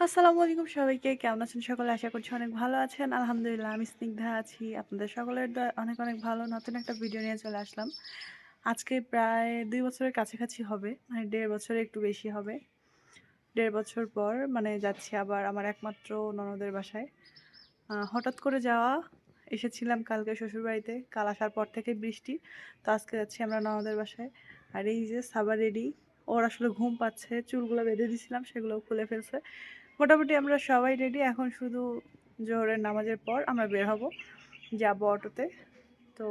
আসসালামু আলাইকুম সবাইকে। কেমন আছেন সকলে? আশা করছি অনেক ভালো আছেন। আলহামদুলিল্লাহ, আমি স্নিগ্ধা আছি। আপনাদের সকলের অনেক অনেক ভালো। নতুন একটা ভিডিও নিয়ে চলে আসলাম। আজকে প্রায় দুই বছরের কাছাকাছি হবে মানে দেড় বছরে একটু বেশি হবে। দেড় বছর পর মানে যাচ্ছি আবার আমার একমাত্র ননদের বাসায়। হঠাৎ করে যাওয়া, এসেছিলাম কালকে শ্বশুরবাড়িতে। কাল আসার পর থেকে বৃষ্টি। তো আজকে যাচ্ছি আমরা ননদের বাসায়। আর এই যে সাবার রেডি ওর আসলে ঘুম পাচ্ছে, চুলগুলো বেঁধে দিছিলাম সেগুলো খুলে ফেলছে। মোটামুটি আমরা সবাই রেডি এখন শুধু জোহরের নামাজের পর আমরা বের হব, যাব অটোতে। তো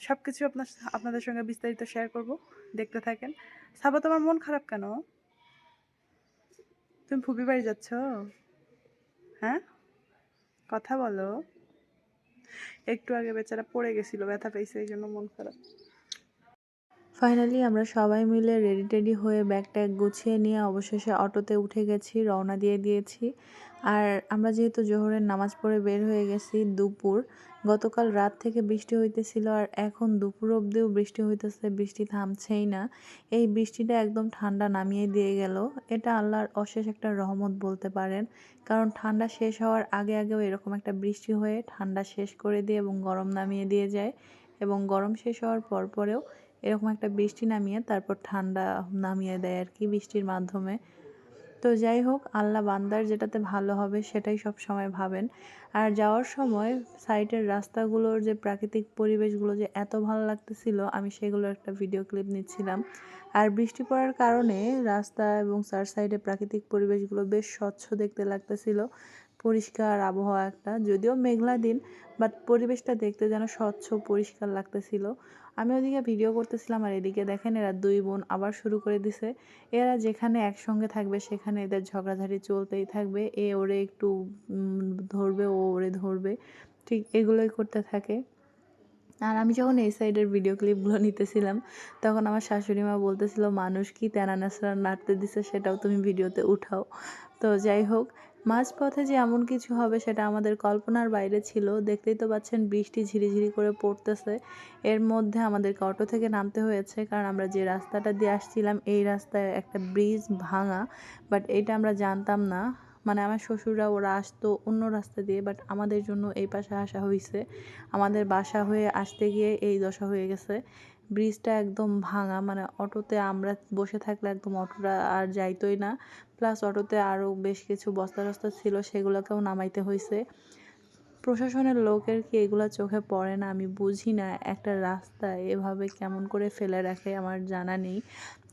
সব কিছু আপনার আপনাদের সঙ্গে বিস্তারিত শেয়ার করব, দেখতে থাকেন। সাবা, তোমার মন খারাপ কেন? তুমি ফুপি বাড়ি যাচ্ছ? হ্যাঁ? কথা বলো। একটু আগে বেচারা পড়ে গেছিল, ব্যথা পেয়েছে, এই জন্য মন খারাপ। ফাইনালি আমরা সবাই মিলে রেডি টেডি হয়ে ব্যাগ ট্যাগ গুছিয়ে নিয়ে অবশেষে অটোতে উঠে গেছি, রওনা দিয়ে দিয়েছি। আর আমরা যেহেতু জোহরের নামাজ পড়ে বের হয়ে গেছি দুপুর, গতকাল রাত থেকে বৃষ্টি হইতেছিল আর এখন দুপুর অবধিও বৃষ্টি হইতেছে, বৃষ্টি থামছেই না। এই বৃষ্টিটা একদম ঠান্ডা নামিয়ে দিয়ে গেল। এটা আল্লাহর অশেষ একটা রহমত বলতে পারেন। কারণ ঠান্ডা শেষ হওয়ার আগে আগেও এরকম একটা বৃষ্টি হয়ে ঠান্ডা শেষ করে দিয়ে এবং গরম নামিয়ে দিয়ে যায় এবং গরম শেষ হওয়ার পর পরেও এরকম একটা বৃষ্টি নামিয়ে তারপর ঠান্ডা নামিয়ে দেয় আর কি বৃষ্টির মাধ্যমে। তো যাই হোক, আল্লাহ বান্দার যেটাতে ভালো হবে সেটাই সব সময় ভাবেন। আর যাওয়ার সময় সাইডের রাস্তাগুলোর যে প্রাকৃতিক পরিবেশগুলো যে এত ভালো লাগতেছিল, আমি সেগুলোর একটা ভিডিও ক্লিপ নিচ্ছিলাম। আর বৃষ্টি পড়ার কারণে রাস্তা এবং চার সাইডে প্রাকৃতিক পরিবেশগুলো বেশ স্বচ্ছ দেখতে লাগতেছিল। পরিষ্কার আবহাওয়া একটা, যদিও মেঘলা দিন বাট পরিবেশটা দেখতে যেন স্বচ্ছ, পরিষ্কার লাগতেছিল। আমি ওদিকে ভিডিও করতেছিলাম আর এদিকে দেখেন এরা দুই বোন আবার শুরু করে দিছে। এরা যেখানে একসঙ্গে থাকবে সেখানে এদের ঝগড়াঝাড়ি চলতেই থাকবে। এ ওরে একটু ধরবে, ও ওরে ধরবে, ঠিক এগুলোই করতে থাকে। আর আমি যখন এই সাইডের ভিডিও ক্লিপগুলো নিতেছিলাম, তখন আমার শাশুড়ি মা বলতেছিল, মানুষ কি তেনা নাচড়া নাড়তে দিছে সেটাও তুমি ভিডিওতে উঠাও। তো যাই হোক মাঝপথে যে এমন কিছু হবে সেটা আমাদের কল্পনার বাইরে ছিল। দেখতেই তো পাচ্ছেন বৃষ্টি ঝিরিঝিরি করে পড়তেছে। এর মধ্যে আমাদেরকে অটো থেকে নামতে হয়েছে, কারণ আমরা যে রাস্তাটা দিয়ে আসছিলাম, এই রাস্তায় একটা ব্রিজ ভাঙা। বাট এইটা আমরা জানতাম না। মানে আমার শ্বশুররা, ওরা আসতো অন্য রাস্তা দিয়ে, বাট আমাদের জন্য এই পাশে আসা হয়েছে আমাদের বাসা হয়ে আসতে গিয়ে এই দশা হয়ে গেছে। ব্রিজটা একদম ভাঙা মানে অটোতে আমরা বসে থাকলে একদম অটোটা আর যাইতোই না। প্লাস অটোতে আরও বেশ কিছু বস্তা টস্তা ছিল, সেগুলোকেও নামাইতে হয়েছে প্রশাসনের লোকের কি এগুলো চোখে পড়ে না, আমি বুঝি না একটা রাস্তা এভাবে কেমন করে ফেলে রাখে আমার জানা নেই।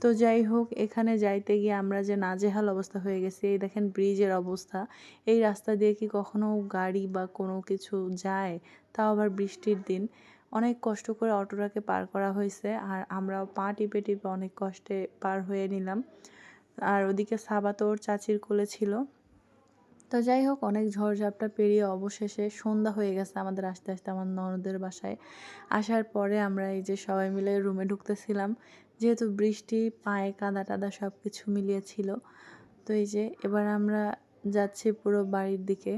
তো যাই হোক, এখানে যাইতে গিয়ে আমরা যে নাজেহাল অবস্থা হয়ে গেছি, এই দেখেন ব্রিজের অবস্থা। এই রাস্তা দিয়ে কি কখনো গাড়ি বা কোনো কিছু যায়? তাও আবার বৃষ্টির দিন। অনেক কষ্ট করে অটোটাকে পার করা হয়েছে আর আমরাও পা টিপে টিপে অনেক কষ্টে পার হয়ে নিলাম। আর ওদিকে সাবা তো ওর চাচির কোলে ছিল। তো যাই হোক, অনেক ঝড়ঝাপটা পেরিয়ে অবশেষে সন্ধ্যা হয়ে গেছে আমাদের আস্তে আস্তে আমার ননদের বাসায়। আসার পরে আমরা এই যে সবাই মিলে রুমে ঢুকতেছিলাম। যেহেতু বৃষ্টি, পায়ে কাদা টাদা সব কিছু মিলিয়ে ছিল। তো এই যে এবার আমরা যাচ্ছি পুরো বাড়ির দিকে।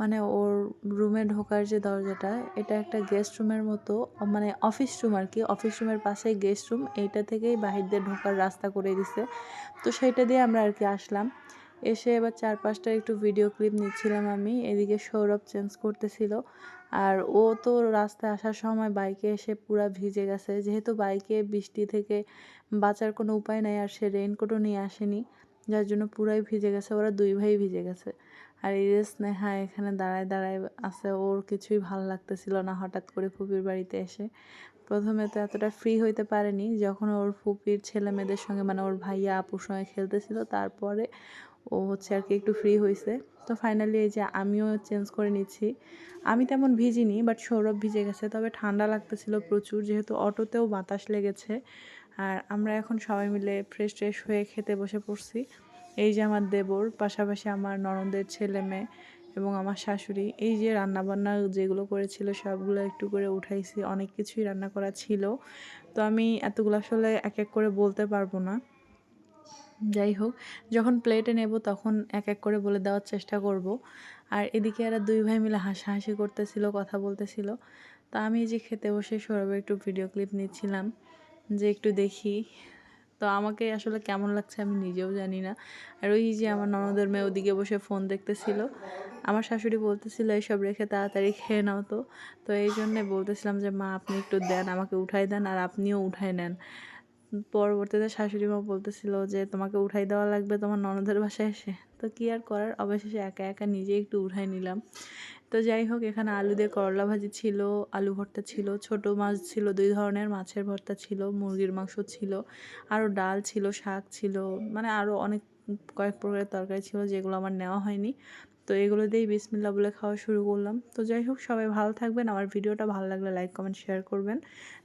মানে ওর রুমে ঢোকার যে দরজাটা, এটা একটা গেস্ট রুমের মতো মানে অফিস রুম আর কি। অফিস রুমের পাশেই গেস্ট রুম এইটা থেকেই বাহির দিয়ে ঢোকার রাস্তা করে দিছে। তো সেইটা দিয়ে আমরা আর কি আসলাম। এসে এবার চার পাঁচটা একটু ভিডিও ক্লিপ নিচ্ছিলাম আমি, এদিকে সৌরভ চেঞ্জ করতেছিল। আর ও তো রাস্তায় আসার সময় বাইকে এসে পুরা ভিজে গেছে। যেহেতু বাইকে বৃষ্টি থেকে বাঁচার কোনো উপায় নাই, আর সে রেইনকোটও নিয়ে আসেনি, যার জন্য পুরাই ভিজে গেছে, ওরা দুই ভাই ভিজে গেছে। আর এই স্নেহা এখানে দাঁড়ায় দাঁড়ায় আছে। ওর কিছুই ভালো লাগতেছিল না হঠাৎ করে ফুপির বাড়িতে এসে। প্রথমে তো এতটা ফ্রি হইতে পারেনি। যখন ওর ফুপির ছেলে মেয়েদের সঙ্গে মানে ওর ভাইয়া আপুর সঙ্গে খেলতেছিল, তারপরে ও হচ্ছে আর কি একটু ফ্রি হয়েছে তো ফাইনালি এই যে আমিও চেঞ্জ করে নিচ্ছি। আমি তেমন ভিজিনি বাট সৌরভ ভিজে গেছে। তবে ঠান্ডা লাগতেছিল প্রচুর, যেহেতু অটোতেও বাতাস লেগেছে। আর আমরা এখন সবাই মিলে ফ্রেশ ট্রেশ হয়ে খেতে বসে পড়ছি। এই যে আমার দেবর, পাশাপাশি আমার ননদের ছেলে মেয়ে এবং আমার শাশুড়ি, এই যে রান্নাবান্না যেগুলো করেছিল সবগুলো একটু করে উঠাইছি, অনেক কিছুই রান্না করা ছিল। তো আমি এতগুলো আসলে এক এক করে বলতে পারব না। যাই হোক, যখন প্লেটে নেব তখন এক এক করে বলে দেওয়ার চেষ্টা করব। আর এদিকে এরা দুই ভাই মিলে হাসাহাসি করতেছিল, কথা বলতেছিল। তো আমি যে খেতে বসে সৌরভের একটু ভিডিও ক্লিপ নিচ্ছিলাম, যে একটু দেখি। তো আমাকে আসলে কেমন লাগছে আমি নিজেও জানি না। আর ওই যে আমার ননদের মেয়ে ওদিকে বসে ফোন দেখতেছিল। আমার শাশুড়ি বলতেছিল এইসব রেখে তাড়াতাড়ি খেয়ে নাও তো। তো এই জন্যে বলতেছিলাম যে, মা, আপনি একটু দেন, আমাকে উঠাই দেন আর আপনিও উঠাই নেন। পরবর্তীতে শাশুড়ি মা বলতেছিল যে, তোমাকে উঠাই দেওয়া লাগবে তোমার ননদের বাসায় এসে। তো কি আর করার? অবশেষে একা একা নিজে একটু উঠাই নিলাম। তো যাই হোক, এখানে আলু দিয়ে করলা ভাজি ছিল, আলু ভর্তা ছিল, ছোট মাছ ছিল, দুই ধরনের মাছের ভর্তা ছিল, মুরগির মাংস ছিল আরও ডাল ছিল, শাক ছিল মানে আরও অনেক কয়েক প্রকারের তরকারি ছিল যেগুলো আমার নেওয়া হয়নি। তো এগুলো দিয়েই বিসমিল্লা বলে খাওয়া শুরু করলাম। তো যাই হোক, সবাই ভালো থাকবেন। আমার ভিডিওটা ভালো লাগলে লাইক, কমেন্ট, শেয়ার করবেন।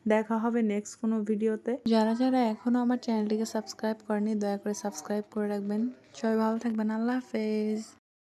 দেখা হবে নেক্সট কোনো ভিডিওতে। যারা যারা এখনও আমার চ্যানেলটিকে সাবস্ক্রাইব করেনি, দয়া করে সাবস্ক্রাইব করে রাখবেন। সবাই ভালো থাকবেন। আল্লাহ হাফেজ।